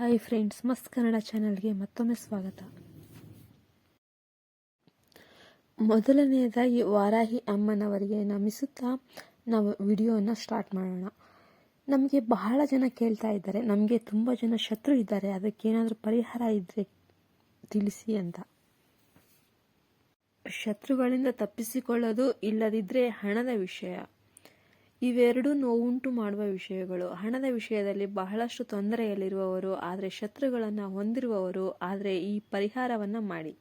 Hi friends ಮಸ್ತ್ ಕನ್ನಡ ಚಾನಲ್ಗೆ ಮತ್ತೊಮ್ಮೆ ಸ್ವಾಗತ. ಮೊದಲನೆಯದಾಗಿ ವಾರಾಹಿ ಅಮ್ಮನವರಿಗೆ ನಮಿಸುತ್ತಾ ನಾವು ವಿಡಿಯೋನ ಸ್ಟಾರ್ಟ್ ಮಾಡೋಣ. ನಮಗೆ ಬಹಳ ಜನ ಕೇಳ್ತಾ ಇದ್ದಾರೆ, ನಮಗೆ ತುಂಬ ಜನ ಶತ್ರು ಇದ್ದಾರೆ ಅದಕ್ಕೇನಾದರೂ ಪರಿಹಾರ ಇದ್ದರೆ ತಿಳಿಸಿ ಅಂತ. ಶತ್ರುಗಳಿಂದ ತಪ್ಪಿಸಿಕೊಳ್ಳೋದು ಇಲ್ಲದಿದ್ದರೆ ಹಣದ ವಿಷಯ. ಇವೆರಡೂ ನೋವುಂಟು ಮಾಡುವ ವಿಷಯಗಳು. ಹಣದ ವಿಷಯದಲ್ಲಿ ಬಹಳಷ್ಟು ತೊಂದರೆಯಲ್ಲಿರುವವರು, ಆದರೆ ಶತ್ರುಗಳನ್ನು ಹೊಂದಿರುವವರು, ಆದರೆ ಈ ಪರಿಹಾರವನ್ನು ಮಾಡಿ.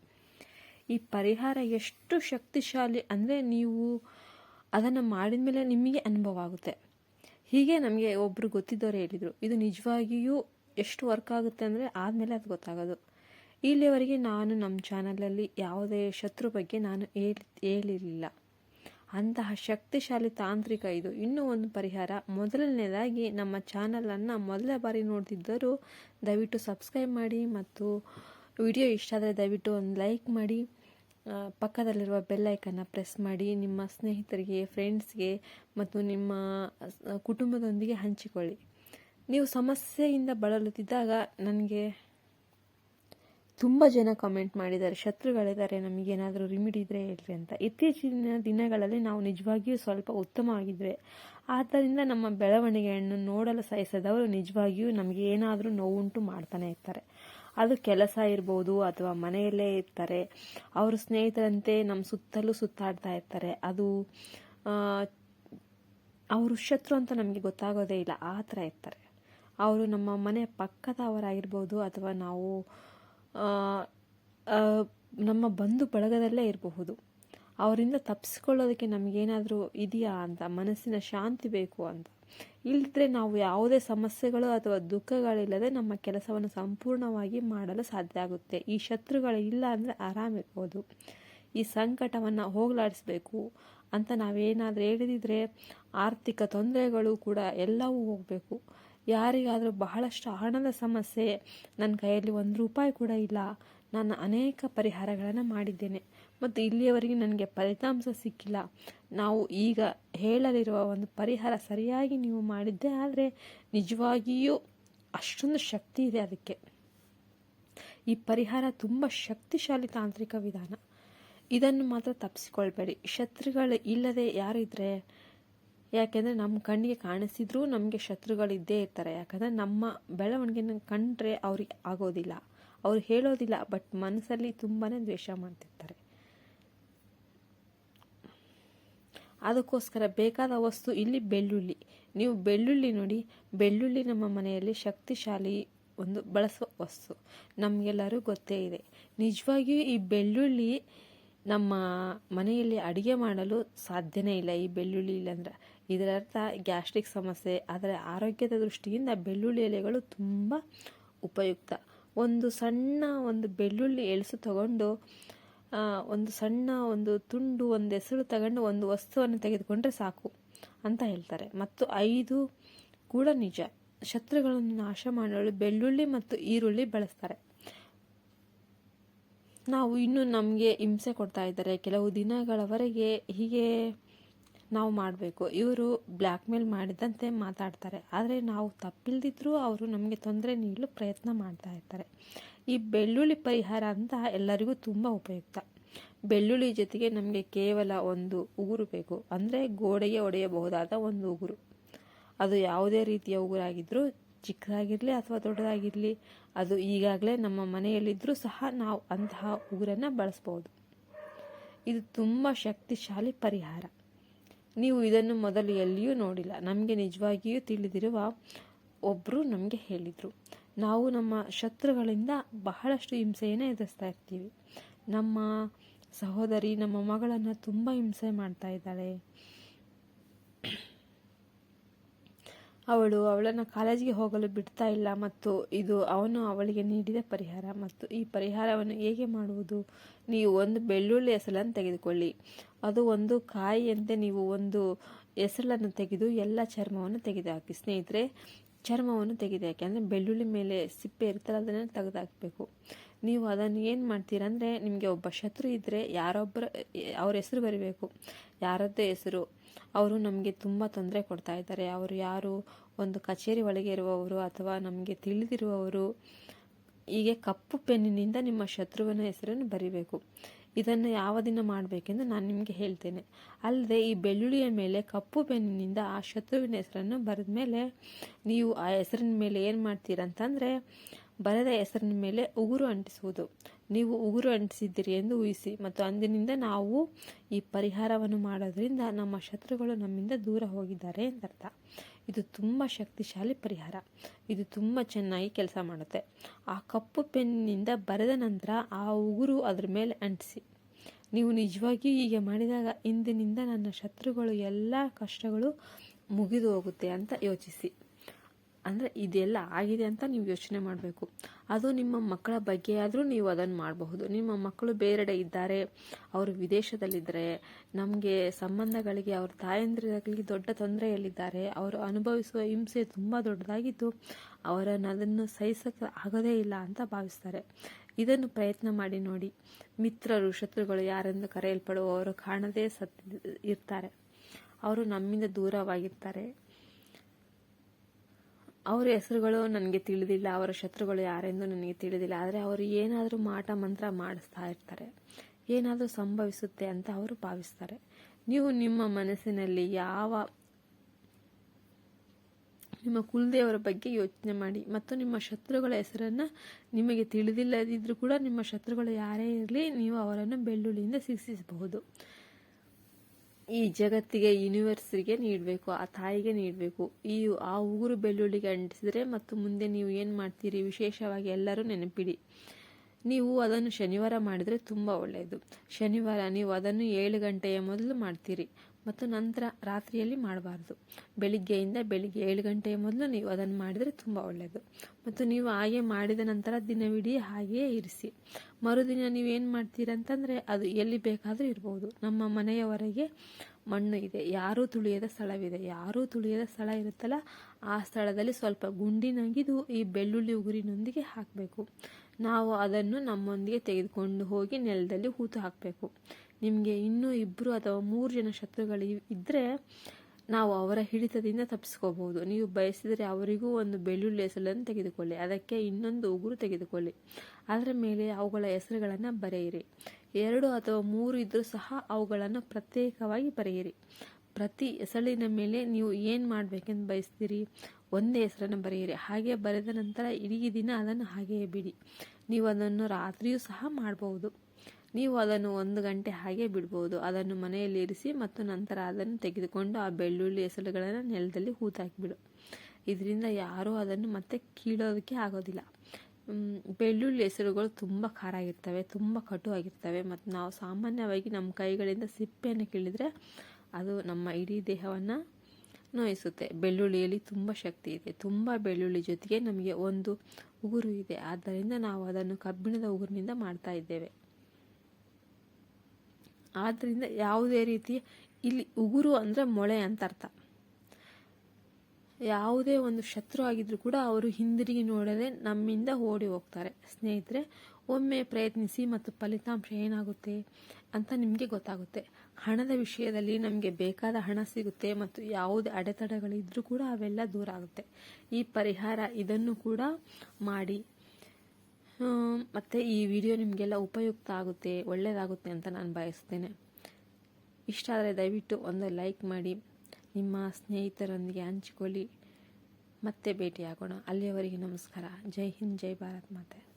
ಈ ಪರಿಹಾರ ಎಷ್ಟು ಶಕ್ತಿಶಾಲಿ ಅಂದರೆ ನೀವು ಅದನ್ನು ಮಾಡಿದ ಮೇಲೆ ನಿಮಗೆ ಅನುಭವ ಆಗುತ್ತೆ. ಹೀಗೆ ನಮಗೆ ಒಬ್ಬರು ಗೊತ್ತಿದ್ದವರು ಹೇಳಿದರು, ಇದು ನಿಜವಾಗಿಯೂ ಎಷ್ಟು ವರ್ಕ್ ಆಗುತ್ತೆ ಅಂದರೆ ಆದಮೇಲೆ ಅದು ಗೊತ್ತಾಗೋದು. ಇಲ್ಲಿಯವರೆಗೆ ನಾನು ನಮ್ಮ ಚಾನಲಲ್ಲಿ ಯಾವುದೇ ಶತ್ರು ಬಗ್ಗೆ ನಾನು ಹೇಳಿ, ಹೇಳಿರಲಿಲ್ಲ. ಅಂತಹ ಶಕ್ತಿಶಾಲಿ ತಾಂತ್ರಿಕ ಇದು. ಇನ್ನೂ ಒಂದು ಪರಿಹಾರ. ಮೊದಲನೇದಾಗಿ ನಮ್ಮ ಚಾನಲನ್ನು ಮೊದಲ ಬಾರಿ ನೋಡ್ತಿದ್ದರೂ ದಯವಿಟ್ಟು ಸಬ್ಸ್ಕ್ರೈಬ್ ಮಾಡಿ ಮತ್ತು ವಿಡಿಯೋ ಇಷ್ಟ ಆದರೆ ದಯವಿಟ್ಟು ಒಂದು ಲೈಕ್ ಮಾಡಿ. ಪಕ್ಕದಲ್ಲಿರುವ ಬೆಲ್ಲೈಕನ್ನು ಪ್ರೆಸ್ ಮಾಡಿ. ನಿಮ್ಮ ಸ್ನೇಹಿತರಿಗೆ ಫ್ರೆಂಡ್ಸ್ಗೆ ಮತ್ತು ನಿಮ್ಮ ಕುಟುಂಬದೊಂದಿಗೆ ಹಂಚಿಕೊಳ್ಳಿ. ನೀವು ಸಮಸ್ಯೆಯಿಂದ ಬಳಲುತ್ತಿದ್ದಾಗ ನನಗೆ ತುಂಬ ಜನ ಕಮೆಂಟ್ ಮಾಡಿದ್ದಾರೆ. ಶತ್ರುಗಳಿದ್ದಾರೆ, ನಮಗೇನಾದರೂ ರಿಮಿಡಿ ಇದ್ರೆ ಹೇಳ್ರಿ ಅಂತ. ಇತ್ತೀಚಿನ ದಿನಗಳಲ್ಲಿ ನಾವು ನಿಜವಾಗಿಯೂ ಸ್ವಲ್ಪ ಉತ್ತಮವಾಗಿದ್ದರೆ ಆದ್ದರಿಂದ ನಮ್ಮ ಬೆಳವಣಿಗೆಯನ್ನು ನೋಡಲು ಸಹಿಸದವರು ನಿಜವಾಗಿಯೂ ನಮಗೆ ಏನಾದರೂ ನೋವುಂಟು ಮಾಡ್ತಾನೆ ಇರ್ತಾರೆ. ಅದು ಕೆಲಸ ಇರ್ಬೋದು ಅಥವಾ ಮನೆಯಲ್ಲೇ ಇರ್ತಾರೆ. ಅವರು ಸ್ನೇಹಿತರಂತೆ ನಮ್ಮ ಸುತ್ತಲೂ ಸುತ್ತಾಡ್ತಾ ಇರ್ತಾರೆ. ಅದು ಅವರು ಶತ್ರು ಅಂತ ನಮಗೆ ಗೊತ್ತಾಗೋದೇ ಇಲ್ಲ. ಆ ಥರ ಇರ್ತಾರೆ. ಅವರು ನಮ್ಮ ಮನೆ ಪಕ್ಕದವರಾಗಿರ್ಬೋದು ಅಥವಾ ನಾವು ನಮ್ಮ ಬಂಧು ಬಳಗದಲ್ಲೇ ಇರಬಹುದು. ಅವರಿಂದ ತಪ್ಪಿಸ್ಕೊಳ್ಳೋದಕ್ಕೆ ನಮಗೇನಾದರೂ ಇದೆಯಾ ಅಂತ, ಮನಸ್ಸಿನ ಶಾಂತಿ ಬೇಕು ಅಂತ. ಇಲ್ಲದ್ರೆ ನಾವು ಯಾವುದೇ ಸಮಸ್ಯೆಗಳು ಅಥವಾ ದುಃಖಗಳಿಲ್ಲದೆ ನಮ್ಮ ಕೆಲಸವನ್ನು ಸಂಪೂರ್ಣವಾಗಿ ಮಾಡಲು ಸಾಧ್ಯ ಆಗುತ್ತೆ. ಈ ಶತ್ರುಗಳು ಇಲ್ಲ ಅಂದರೆ ಆರಾಮಿರ್ಬೋದು. ಈ ಸಂಕಟವನ್ನು ಹೋಗಲಾಡಿಸ್ಬೇಕು ಅಂತ ನಾವೇನಾದರೂ ಹೇಳಿದಿದ್ರೆ ಆರ್ಥಿಕ ತೊಂದರೆಗಳು ಕೂಡ ಎಲ್ಲವೂ ಹೋಗಬೇಕು. ಯಾರಿಗಾದರೂ ಬಹಳಷ್ಟು ಹಣದ ಸಮಸ್ಯೆ ನನ್ನ ಕೈಯಲ್ಲಿ ಒಂದು ರೂಪಾಯಿ ಕೂಡ ಇಲ್ಲ. ನಾನು ಅನೇಕ ಪರಿಹಾರಗಳನ್ನು ಮಾಡಿದ್ದೇನೆ. ಮತ್ತು ಇಲ್ಲಿಯವರೆಗೆ ನನಗೆ ಫಲಿತಾಂಶ ಸಿಕ್ಕಿಲ್ಲ. ನಾವು ಈಗ ಹೇಳಲಿರುವ ಒಂದು ಪರಿಹಾರ ಸರಿಯಾಗಿ ನೀವು ಮಾಡಿದ್ದೆ ಆದರೆ ನಿಜವಾಗಿಯೂ ಅಷ್ಟೊಂದು ಶಕ್ತಿ ಇದೆ ಅದಕ್ಕೆ. ಈ ಪರಿಹಾರ ತುಂಬ ಶಕ್ತಿಶಾಲಿ ತಾಂತ್ರಿಕ ವಿಧಾನ. ಇದನ್ನು ಮಾತ್ರ ತಪ್ಪಿಸಿಕೊಳ್ಬೇಡಿ. ಶತ್ರುಗಳು ಇಲ್ಲದೆ ಯಾರು ಇದ್ರೆ ಯಾಕೆಂದರೆ ನಮ್ಮ ಕಣ್ಣಿಗೆ ಕಾಣಿಸಿದ್ರೂ ನಮಗೆ ಶತ್ರುಗಳು ಇದ್ದೇ ಇರ್ತಾರೆ. ಯಾಕಂದರೆ ನಮ್ಮ ಬೆಳವಣಿಗೆನ ಕಂಡ್ರೆ ಅವ್ರಿಗೆ ಆಗೋದಿಲ್ಲ. ಅವ್ರು ಹೇಳೋದಿಲ್ಲ ಬಟ್ ಮನಸ್ಸಲ್ಲಿ ತುಂಬಾ ದ್ವೇಷ ಮಾಡ್ತಿರ್ತಾರೆ. ಅದಕ್ಕೋಸ್ಕರ ಬೇಕಾದ ವಸ್ತು ಇಲ್ಲಿ ಬೆಳ್ಳುಳ್ಳಿ. ನೀವು ಬೆಳ್ಳುಳ್ಳಿ ನೋಡಿ, ಬೆಳ್ಳುಳ್ಳಿ ನಮ್ಮ ಮನೆಯಲ್ಲಿ ಶಕ್ತಿಶಾಲಿ ಒಂದು ಬಳಸುವ ವಸ್ತು. ನಮಗೆಲ್ಲರೂ ಗೊತ್ತೇ ಇದೆ. ನಿಜವಾಗಿಯೂ ಈ ಬೆಳ್ಳುಳ್ಳಿ ನಮ್ಮ ಮನೆಯಲ್ಲಿ ಅಡುಗೆ ಮಾಡಲು ಸಾಧ್ಯನೇ ಇಲ್ಲ ಈ ಬೆಳ್ಳುಳ್ಳಿ ಇಲ್ಲಂದ್ರೆ ಇದರರ್ಥ ಗ್ಯಾಸ್ಟ್ರಿಕ್ ಸಮಸ್ಯೆ, ಆದರೆ ಆರೋಗ್ಯದ ದೃಷ್ಟಿಯಿಂದ ಬೆಳ್ಳುಳ್ಳಿ ಎಲೆಗಳು ತುಂಬ ಉಪಯುಕ್ತ. ಒಂದು ಸಣ್ಣ ಒಂದು ಬೆಳ್ಳುಳ್ಳಿ ಎಳಸು ತಗೊಂಡು ಒಂದು ಸಣ್ಣ ಒಂದು ತುಂಡು ಒಂದು ಹೆಸರು ತಗೊಂಡು ಒಂದು ವಸ್ತುವನ್ನು ತೆಗೆದುಕೊಂಡ್ರೆ ಸಾಕು ಅಂತ ಹೇಳ್ತಾರೆ. ಮತ್ತು ಐದು ಕೂಡ ನಿಜ. ಶತ್ರುಗಳನ್ನು ನಾಶ ಮಾಡಲು ಬೆಳ್ಳುಳ್ಳಿ ಮತ್ತು ಈರುಳ್ಳಿ ಬಳಸ್ತಾರೆ. ನಾವು ಇನ್ನು ನಮಗೆ ಹಿಂಸೆ ಕೊಡ್ತಾ ಇದ್ದಾರೆ. ಕೆಲವು ದಿನಗಳವರೆಗೆ ಹೀಗೆ ನಾವು ಮಾಡಬೇಕು. ಇವರು ಬ್ಲ್ಯಾಕ್ ಮೇಲ್ ಮಾಡಿದಂತೆ ಮಾತಾಡ್ತಾರೆ. ಆದರೆ ನಾವು ತಪ್ಪಿಲ್ದಿದ್ರೂ ಅವರು ನಮಗೆ ತೊಂದರೆ ನೀಡಲು ಪ್ರಯತ್ನ ಮಾಡ್ತಾ ಇರ್ತಾರೆ. ಈ ಬೆಳ್ಳುಳ್ಳಿ ಪರಿಹಾರ ಅಂತ ಎಲ್ಲರಿಗೂ ತುಂಬ ಉಪಯುಕ್ತ. ಬೆಳ್ಳುಳ್ಳಿ ಜೊತೆಗೆ ನಮಗೆ ಕೇವಲ ಒಂದು ಉಗುರು ಬೇಕು. ಅಂದರೆ ಗೋಡೆಗೆ ಒಡೆಯಬಹುದಾದ ಒಂದು ಉಗುರು. ಅದು ಯಾವುದೇ ರೀತಿಯ ಉಗುರಾಗಿದ್ದರೂ ಚಿಕ್ಕದಾಗಿರಲಿ ಅಥವಾ ದೊಡ್ಡದಾಗಿರಲಿ ಅದು ಈಗಾಗಲೇ ನಮ್ಮ ಮನೆಯಲ್ಲಿದ್ದರೂ ಸಹ ನಾವು ಅಂತಹ ಉಗುರನ್ನು ಬಳಸ್ಬೋದು. ಇದು ತುಂಬ ಶಕ್ತಿಶಾಲಿ ಪರಿಹಾರ. ನೀವು ಇದನ್ನು ಮೊದಲು ಎಲ್ಲಿಯೂ ನೋಡಿಲ್ಲ. ನಮಗೆ ನಿಜವಾಗಿಯೂ ತಿಳಿದಿರುವ ಒಬ್ಬರು ನಮಗೆ ಹೇಳಿದರು. ನಾವು ನಮ್ಮ ಶತ್ರುಗಳಿಂದ ಬಹಳಷ್ಟು ಹಿಂಸೆಯನ್ನು ಎದುರಿಸ್ತಾ ಇರ್ತೀವಿ. ನಮ್ಮ ಸಹೋದರಿ, ನಮ್ಮ ಮಗಳನ್ನು ತುಂಬ ಹಿಂಸೆ ಮಾಡ್ತಾ ಇದ್ದಾಳೆ. ಅವಳು ಅವಳನ್ನು ಕಾಲೇಜಿಗೆ ಹೋಗಲು ಬಿಡ್ತಾ ಇಲ್ಲ ಮತ್ತು ಇದು ಅವನು ಅವಳಿಗೆ ನೀಡಿದ ಪರಿಹಾರ ಮತ್ತು ಈ ಪರಿಹಾರವನ್ನು ಹೇಗೆ ಮಾಡುವುದು? ನೀವು ಒಂದು ಬೆಳ್ಳುಳ್ಳಿ ಹೆಸಲನ್ನು ತೆಗೆದುಕೊಳ್ಳಿ. ಅದು ಒಂದು ಕಾಯಿಯಂತೆ ನೀವು ಒಂದು ಹೆಸಲನ್ನು ತೆಗೆದು ಎಲ್ಲ ಚರ್ಮವನ್ನು ತೆಗೆದುಹಾಕಿ. ಸ್ನೇಹಿತರೆ, ಚರ್ಮವನ್ನು ತೆಗೆದುಹಾಕಿ. ಅಂದರೆ ಬೆಳ್ಳುಳ್ಳಿ ಮೇಲೆ ಸಿಪ್ಪೆ ಇರ್ತಲ್ಲ ಅದನ್ನು ತೆಗೆದುಹಾಕಬೇಕು. ನೀವು ಅದನ್ನು ಏನು ಮಾಡ್ತೀರಾ ಅಂದರೆ, ನಿಮಗೆ ಒಬ್ಬ ಶತ್ರು ಇದ್ದರೆ ಯಾರೊಬ್ಬರ, ಅವ್ರ ಹೆಸರು ಬರೀಬೇಕು. ಯಾರದ್ದೇ ಹೆಸರು ಅವರು ನಮಗೆ ತುಂಬ ತೊಂದರೆ ಕೊಡ್ತಾ ಇದ್ದಾರೆ. ಅವರು ಯಾರು ಒಂದು ಕಚೇರಿ ಒಳಗೆ ಇರುವವರು ಅಥವಾ ನಮಗೆ ತಿಳಿದಿರುವವರು, ಹೀಗೆ ಕಪ್ಪು ಪೆನ್ನಿನಿಂದ ನಿಮ್ಮ ಶತ್ರುವಿನ ಹೆಸರನ್ನು ಬರಿಬೇಕು. ಇದನ್ನು ಯಾವ ದಿನ ಮಾಡಬೇಕೆಂದು ನಾನು ನಿಮಗೆ ಹೇಳ್ತೇನೆ. ಅಲ್ಲದೆ ಈ ಬೆಳ್ಳುಳ್ಳಿಯ ಮೇಲೆ, ಕಪ್ಪು ಪೆನ್ನಿನಿಂದ ಆ ಶತ್ರುವಿನ ಹೆಸರನ್ನು ಬರೆದ ಮೇಲೆ ನೀವು ಆ ಹೆಸರಿನ ಮೇಲೆ ಏನು ಮಾಡ್ತೀರಂತಂದರೆ, ಬರೆದ ಹೆಸರಿನ ಮೇಲೆ ಉಗುರು ಅಂಟಿಸುವುದು. ನೀವು ಉಗುರು ಅಂಟಿಸಿದ್ದೀರಿ ಎಂದು ಊಹಿಸಿ ಮತ್ತು ಅಂದಿನಿಂದ ನಾವು ಈ ಪರಿಹಾರವನ್ನು ಮಾಡೋದ್ರಿಂದ ನಮ್ಮ ಶತ್ರುಗಳು ನಮ್ಮಿಂದ ದೂರ ಹೋಗಿದ್ದಾರೆ ಎಂದರ್ಥ. ಇದು ತುಂಬ ಶಕ್ತಿಶಾಲಿ ಪರಿಹಾರ. ಇದು ತುಂಬ ಚೆನ್ನಾಗಿ ಕೆಲಸ ಮಾಡುತ್ತೆ. ಆ ಕಪ್ಪು ಪೆನ್ನಿಂದ ಬರೆದ ನಂತರ ಆ ಉಗುರು ಅದ್ರ ಮೇಲೆ ಅಂಟಿಸಿ. ನೀವು ನಿಜವಾಗಿಯೂ ಹೀಗೆ ಮಾಡಿದಾಗ ಇಂದಿನಿಂದ ನನ್ನ ಶತ್ರುಗಳು ಎಲ್ಲ ಕಷ್ಟಗಳು ಮುಗಿದು ಹೋಗುತ್ತೆ ಅಂತ ಯೋಚಿಸಿ. ಅಂದರೆ ಇದೆಲ್ಲ ಆಗಿದೆ ಅಂತ ನೀವು ಯೋಚನೆ ಮಾಡಬೇಕು. ಅದು ನಿಮ್ಮ ಮಕ್ಕಳ ಬಗ್ಗೆ ಆದರೂ ನೀವು ಅದನ್ನು ಮಾಡಬಹುದು. ನಿಮ್ಮ ಮಕ್ಕಳು ಬೇರೆಡೆ ಇದ್ದಾರೆ, ಅವರು ವಿದೇಶದಲ್ಲಿದ್ದರೆ ನಮಗೆ ಸಂಬಂಧಗಳಿಗೆ, ಅವ್ರ ತಾಯಂದಿರಿಗೆ ದೊಡ್ಡ ತೊಂದರೆಯಲ್ಲಿದ್ದಾರೆ, ಅವರು ಅನುಭವಿಸುವ ಹಿಂಸೆ ತುಂಬ ದೊಡ್ಡದಾಗಿದ್ದು ಅವರನ್ನು ಅದನ್ನು ಸಹಿಸಕ್ಕೆ ಆಗೋದೇ ಇಲ್ಲ ಅಂತ ಭಾವಿಸ್ತಾರೆ. ಇದನ್ನು ಪ್ರಯತ್ನ ಮಾಡಿ ನೋಡಿ. ಮಿತ್ರರು, ಶತ್ರುಗಳು ಯಾರೆಂದು ಕರೆಯಲ್ಪಡುವವರು ಕಾಣದೇ ಸತ್ ಇರ್ತಾರೆ. ಅವರು ನಮ್ಮಿಂದ ದೂರವಾಗಿರ್ತಾರೆ. ಅವರ ಹೆಸರುಗಳು ನನಗೆ ತಿಳಿದಿಲ್ಲ, ಅವರ ಶತ್ರುಗಳು ಯಾರೆಂದು ನನಗೆ ತಿಳಿದಿಲ್ಲ. ಆದರೆ ಅವರು ಏನಾದರೂ ಮಾಟ ಮಂತ್ರ ಮಾಡಿಸ್ತಾ ಇರ್ತಾರೆ. ಏನಾದರೂ ಸಂಭವಿಸುತ್ತೆ ಅಂತ ಅವರು ಭಾವಿಸ್ತಾರೆ. ನೀವು ನಿಮ್ಮ ಮನಸ್ಸಿನಲ್ಲಿ ಯಾವ, ನಿಮ್ಮ ಕುಲದೇವರ ಬಗ್ಗೆ ಯೋಚನೆ ಮಾಡಿ ಮತ್ತು ನಿಮ್ಮ ಶತ್ರುಗಳ ಹೆಸರನ್ನು ನಿಮಗೆ ತಿಳಿದಿಲ್ಲದಿದ್ದರೂ ಕೂಡ ನಿಮ್ಮ ಶತ್ರುಗಳು ಯಾರೇ ಇರಲಿ, ನೀವು ಅವರನ್ನು ಬೆಳ್ಳುಳ್ಳಿಯಿಂದ ಶಿಕ್ಷಿಸಬಹುದು. ಈ ಜಗತ್ತಿಗೆ ಯೂನಿವರ್ಸ್ಗೆ ನೀಡಬೇಕು, ಆ ತಾಯಿಗೆ ನೀಡಬೇಕು. ಈ ಆ ಉಗುರು ಬೆಳ್ಳುಳ್ಳಿಗೆ ಅಂಟಿಸಿದ್ರೆ ಮತ್ತು ಮುಂದೆ ನೀವು ಏನು ಮಾಡ್ತೀರಿ? ವಿಶೇಷವಾಗಿ ಎಲ್ಲರೂ ನೆನಪಿಡಿ. ನೀವು ಅದನ್ನು ಶನಿವಾರ ಮಾಡಿದರೆ ತುಂಬ ಒಳ್ಳೆಯದು. ಶನಿವಾರ ನೀವು ಅದನ್ನು ಏಳು ಗಂಟೆಯ ಮೊದಲು ಮಾಡ್ತೀರಿ. ಮತ್ತು ನಂತರ ರಾತ್ರಿಯಲ್ಲಿ ಮಾಡಬಾರ್ದು. ಬೆಳಿಗ್ಗೆಯಿಂದ ಬೆಳಿಗ್ಗೆ ಏಳು ಗಂಟೆಯ ಮೊದಲು ನೀವು ಅದನ್ನು ಮಾಡಿದರೆ ತುಂಬ ಒಳ್ಳೆಯದು ಮತ್ತು ನೀವು ಹಾಗೆ ಮಾಡಿದ ನಂತರ ದಿನವಿಡೀ ಹಾಗೆಯೇ ಇರಿಸಿ. ಮರುದಿನ ನೀವೇನು ಮಾಡ್ತೀರಂತಂದರೆ ಅದು ಎಲ್ಲಿ ಬೇಕಾದರೂ ಇರ್ಬೋದು. ನಮ್ಮ ಮನೆಯವರೆಗೆ ಮಣ್ಣು ಇದೆ. ಯಾರೂ ತುಳಿಯದ ಸ್ಥಳವಿದೆ. ಯಾರೂ ತುಳಿಯದ ಸ್ಥಳ ಇರುತ್ತಲ್ಲ, ಆ ಸ್ಥಳದಲ್ಲಿ ಸ್ವಲ್ಪ ಗುಂಡಿನಗಿದು ಈ ಬೆಳ್ಳುಳ್ಳಿ ಉಗುರಿನೊಂದಿಗೆ ಹಾಕಬೇಕು. ನಾವು ಅದನ್ನು ನಮ್ಮೊಂದಿಗೆ ತೆಗೆದುಕೊಂಡು ಹೋಗಿ ನೆಲದಲ್ಲಿ ಹೂತು ಹಾಕಬೇಕು. ನಿಮಗೆ ಇನ್ನೂ ಇಬ್ಬರು ಅಥವಾ ಮೂರು ಜನ ಶತ್ರುಗಳು ಇದ್ದರೆ ನಾವು ಅವರ ಹಿಡಿತದಿಂದ ತಪ್ಪಿಸ್ಕೋಬಹುದು. ನೀವು ಬಯಸಿದರೆ ಅವರಿಗೂ ಒಂದು ಬೆಳ್ಳುಳ್ಳಿ ಹೆಸರನ್ನು ತೆಗೆದುಕೊಳ್ಳಿ. ಅದಕ್ಕೆ ಇನ್ನೊಂದು ಉಗುರು ತೆಗೆದುಕೊಳ್ಳಿ. ಅದರ ಮೇಲೆ ಅವುಗಳ ಹೆಸರುಗಳನ್ನು ಬರೆಯಿರಿ. ಎರಡು ಅಥವಾ ಮೂರು ಇದ್ದರೂ ಸಹ ಅವುಗಳನ್ನು ಪ್ರತ್ಯೇಕವಾಗಿ ಬರೆಯಿರಿ. ಪ್ರತಿ ಹೆಸಳಿನ ಮೇಲೆ ನೀವು ಏನು ಮಾಡಬೇಕೆಂದು ಬಯಸ್ತೀರಿ? ಒಂದೇ ಹೆಸರನ್ನು ಬರೆಯಿರಿ. ಹಾಗೆ ಬರೆದ ನಂತರ ಇಡೀ ದಿನ ಅದನ್ನು ಹಾಗೆಯೇ ಬಿಡಿ. ನೀವು ಅದನ್ನು ರಾತ್ರಿಯೂ ಸಹ ಮಾಡಬಹುದು ನೀವು ಅದನ್ನು ಒಂದು ಗಂಟೆ ಹಾಗೆ ಬಿಡ್ಬೋದು. ಅದನ್ನು ಮನೆಯಲ್ಲಿ ಇರಿಸಿ ಮತ್ತು ನಂತರ ಅದನ್ನು ತೆಗೆದುಕೊಂಡು ಆ ಬೆಳ್ಳುಳ್ಳಿ ಹೆಸರುಗಳನ್ನು ನೆಲದಲ್ಲಿ ಹೂತಾಕಿಬಿಡು. ಇದರಿಂದ ಯಾರೂ ಅದನ್ನು ಮತ್ತೆ ಕೀಳೋದಕ್ಕೆ ಆಗೋದಿಲ್ಲ. ಬೆಳ್ಳುಳ್ಳಿ ಹೆಸರುಗಳು ತುಂಬ ಖಾರ ಆಗಿರ್ತವೆ, ತುಂಬ ಕಟು ಆಗಿರ್ತವೆ. ಮತ್ತು ನಾವು ಸಾಮಾನ್ಯವಾಗಿ ನಮ್ಮ ಕೈಗಳಿಂದ ಸಿಪ್ಪೆಯನ್ನು ಕೀಳಿದರೆ ಅದು ನಮ್ಮ ಇಡೀ ದೇಹವನ್ನು ನೋಯಿಸುತ್ತೆ. ಬೆಳ್ಳುಳ್ಳಿಯಲ್ಲಿ ತುಂಬ ಶಕ್ತಿ ಇದೆ. ತುಂಬ ಬೆಳ್ಳುಳ್ಳಿ ಜೊತೆಗೆ ನಮಗೆ ಒಂದು ಉಗುರು ಇದೆ. ಆದ್ದರಿಂದ ನಾವು ಅದನ್ನು ಕಬ್ಬಿಣದ ಉಗುರಿನಿಂದ ಮಾಡ್ತಾ ಇದ್ದೇವೆ. ಆದ್ದರಿಂದ ಯಾವುದೇ ರೀತಿ ಇಲ್ಲಿ ಉಗುರು ಅಂದರೆ ಮೊಳೆ ಅಂತ ಅರ್ಥ. ಯಾವುದೇ ಒಂದು ಶತ್ರು ಆಗಿದ್ರು ಕೂಡ ಅವರು ಹಿಂದಿರುಗಿ ನೋಡದೆ ನಮ್ಮಿಂದ ಓಡಿ ಹೋಗ್ತಾರೆ. ಸ್ನೇಹಿತರೆ ಒಮ್ಮೆ ಪ್ರಯತ್ನಿಸಿ ಮತ್ತು ಫಲಿತಾಂಶ ಏನಾಗುತ್ತೆ ಅಂತ ನಿಮಗೆ ಗೊತ್ತಾಗುತ್ತೆ. ಹಣದ ವಿಷಯದಲ್ಲಿ ನಮಗೆ ಬೇಕಾದ ಹಣ ಸಿಗುತ್ತೆ ಮತ್ತು ಯಾವುದೇ ಅಡೆತಡೆಗಳಿದ್ರೂ ಕೂಡ ಅವೆಲ್ಲ ದೂರ ಆಗುತ್ತೆ. ಈ ಪರಿಹಾರ ಇದನ್ನು ಕೂಡ ಮಾಡಿ. ಮತ್ತು ಈ ವಿಡಿಯೋ ನಿಮಗೆಲ್ಲ ಉಪಯುಕ್ತ ಆಗುತ್ತೆ, ಒಳ್ಳೆಯದಾಗುತ್ತೆ ಅಂತ ನಾನು ಬಯಸ್ತೇನೆ. ಇಷ್ಟ ಆದರೆ ದಯವಿಟ್ಟು ಒಂದು ಲೈಕ್ ಮಾಡಿ, ನಿಮ್ಮ ಸ್ನೇಹಿತರೊಂದಿಗೆ ಹಂಚಿಕೊಳ್ಳಿ. ಮತ್ತೆ ಭೇಟಿಯಾಗೋಣ. ಅಲ್ಲಿಯವರೆಗೆ ನಮಸ್ಕಾರ. ಜೈ ಹಿಂದ್, ಜೈ ಭಾರತ್ ಮಾತೆ.